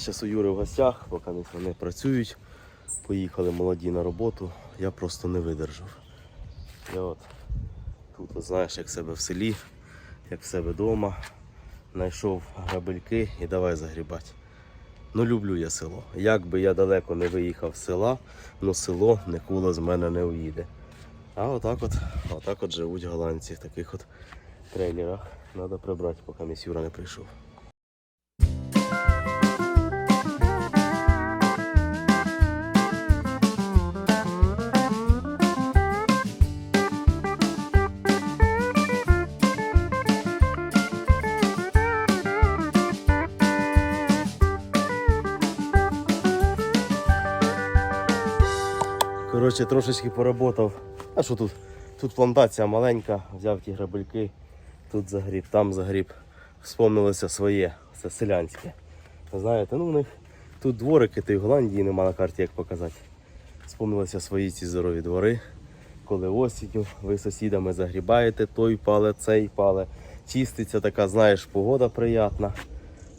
Зараз у Юри в гостях, поки вони працюють. Поїхали молоді на роботу. Я просто не видержав. Я от тут, от, знаєш, як себе в селі, як в себе вдома. Знайшов грабельки і давай загрібати. Ну люблю я село. Як би я далеко не виїхав з села, ну село ніколи з мене не уїде. А отак от, отак от живуть голландці в таких от трейлерах. Треба прибрати, поки мій Юра не прийшов. Коротше, трошечки поработав. А що тут? Тут плантація маленька, взяв ті грабельки, тут загріб, там загріб. Вспомнилося своє, це селянське. Знаєте, ну у них тут дворики, то й Голландії нема на карті, як показати. Вспомнилися свої ці здорові двори, коли осінню ви сусідами загрібаєте, той пале, цей пале. Чиститься така, знаєш, погода приятна.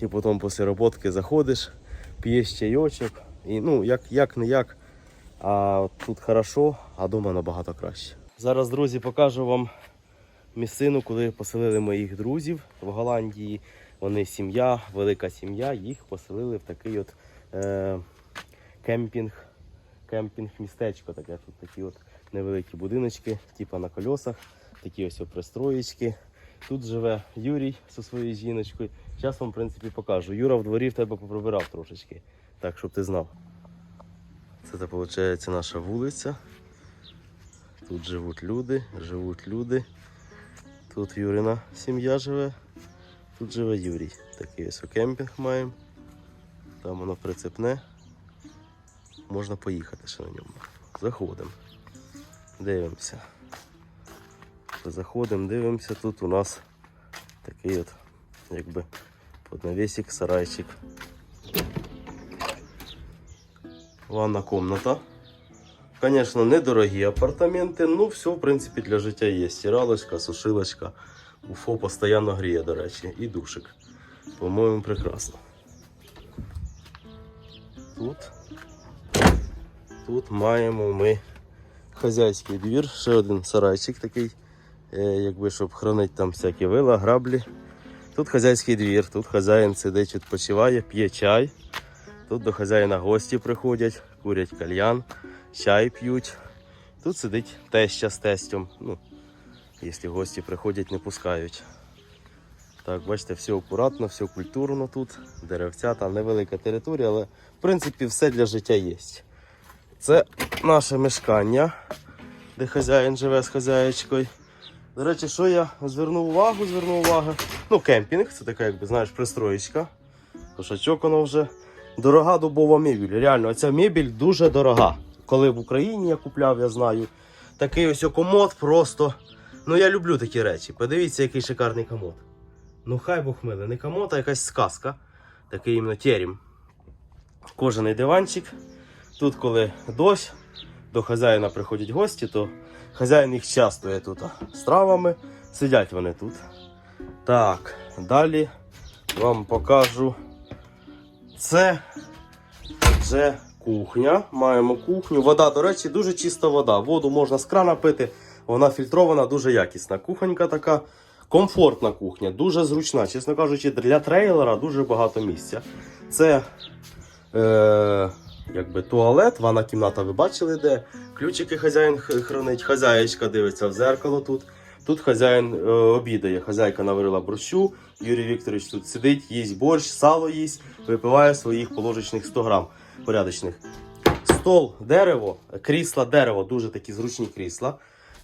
І потім після роботки заходиш, п'єш чайочок. І ну, як, як не як, а тут хорошо, а вдома набагато краще. Зараз, друзі, покажу вам місцину, куди поселили моїх друзів в Голландії. Вони сім'я, велика сім'я, їх поселили в такий от е, кемпінг, кемпінг-містечко. Таке тут такі от невеликі будиночки, типу на колесах, такі ось пристроєчки. Тут живе Юрій зі своєю жіночкою. Зараз вам, в принципі, покажу. Юра в дворі в тебе поприбирав трошечки, так, щоб ти знав. Це, це виходить, наша вулиця. Тут живуть люди, живуть люди. Тут Юрина сім'я живе, тут живе Юрій. Такий ось кемпінг маємо. Там воно прицепне. Можна поїхати ще на ньому. Заходимо. Дивимося. Заходимо, дивимося. Тут у нас такий от, якби поднавесик, сарайчик. Ванна комната. Конечно, недорогі апартаменти, ну все, в принципі, для життя є. Стиралочка, сушилочка. Уфо постійно гріє, до речі, і душик. По-моєму, прекрасно. Тут, тут маємо ми хазяйський двір, ще один сарайчик такий, е, якби щоб хранити там всякі вила, граблі. Тут хазяйський двір, тут хазяїн сидить, відпочиває, п'є чай. Тут до хазяїна гості приходять, курять кальян, чай п'ють. Тут сидить теща з тестем. Ну, якщо гості приходять, не пускають. Так, бачите, все акуратно, все культурно тут. Деревця, там невелика територія, але в принципі все для життя є. Це наше мешкання, де хазяїн живе з хазяєчкою. До речі, що я звернув увагу, звернув увагу. Ну, кемпінг, це така, якби знаєш, пристроєчка. Кошачок воно вже. Дорога дубова мебіль. Реально, ця мебіль дуже дорога. Коли в Україні я купляв, я знаю. Такий ось комод просто. Ну я люблю такі речі. Подивіться, який шикарний комод. Ну хай Бог миле, не комод, а якась сказка. Такий іменно терім. Кожаний диванчик. Тут, коли дощ, до хазяїна приходять гості, то хазяїн їх частує тут з травами. Сидять вони тут. Так, далі вам покажу. Це вже кухня. Маємо кухню. Вода, до речі, дуже чиста вода. Воду можна з крана пити, вона фільтрована, дуже якісна. Кухонька така комфортна кухня, дуже зручна. Чесно кажучи, для трейлера дуже багато місця. Це е, якби туалет, ванна кімната, ви бачили, де ключики хазяїн хранить, хазяєчка дивиться в зеркало тут. Тут хазяїн е, обідає. Хазяйка наварила борщу. Юрій Вікторович тут сидить, їсть борщ, сало їсть, випиває своїх положечних 100 грам порядочних. Стол, дерево, крісла, дерево, дуже такі зручні крісла.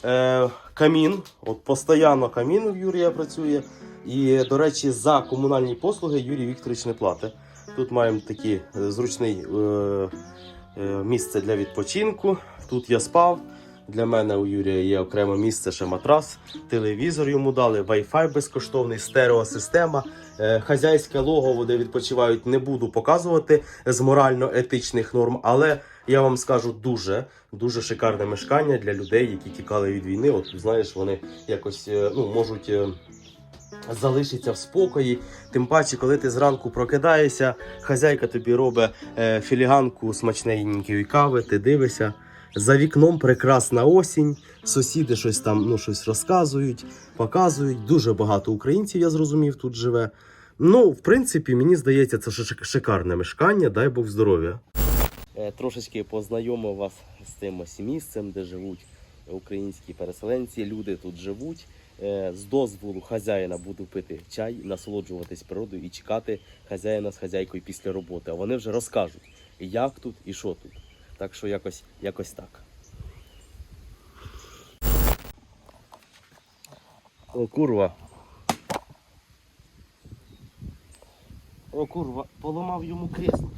Е, камін, от постійно камін у Юрія працює. І, до речі, за комунальні послуги Юрій Вікторович не платить. Тут маємо такі е, зручний е, е, місце для відпочинку. Тут я спав. Для мене у Юрія є окреме місце, ще матрас, телевізор йому дали, Wi-Fi безкоштовний, стереосистема, е, хазяйське логово, де відпочивають, не буду показувати з морально-етичних норм, але я вам скажу дуже дуже шикарне мешкання для людей, які тікали від війни. От знаєш, вони якось е, ну, можуть. е, залишиться в спокої. Тим паче, коли ти зранку прокидаєшся, хазяйка тобі робить філіганку смачненької кави, ти дивишся. За вікном прекрасна осінь, сусіди щось там ну, щось розказують, показують. Дуже багато українців, я зрозумів, тут живе. Ну, в принципі, мені здається, це шикарне мешкання, дай Бог здоров'я. Е, Трошечки познайомив вас з тим ось місцем, де живуть українські переселенці. Люди тут живуть. Е, З дозволу хазяїна буду пити чай, насолоджуватись природою і чекати хазяїна з хазяйкою після роботи. А вони вже розкажуть, як тут і що тут. Так що якось, якось так. О, курва. О, курва, поламав йому кресло.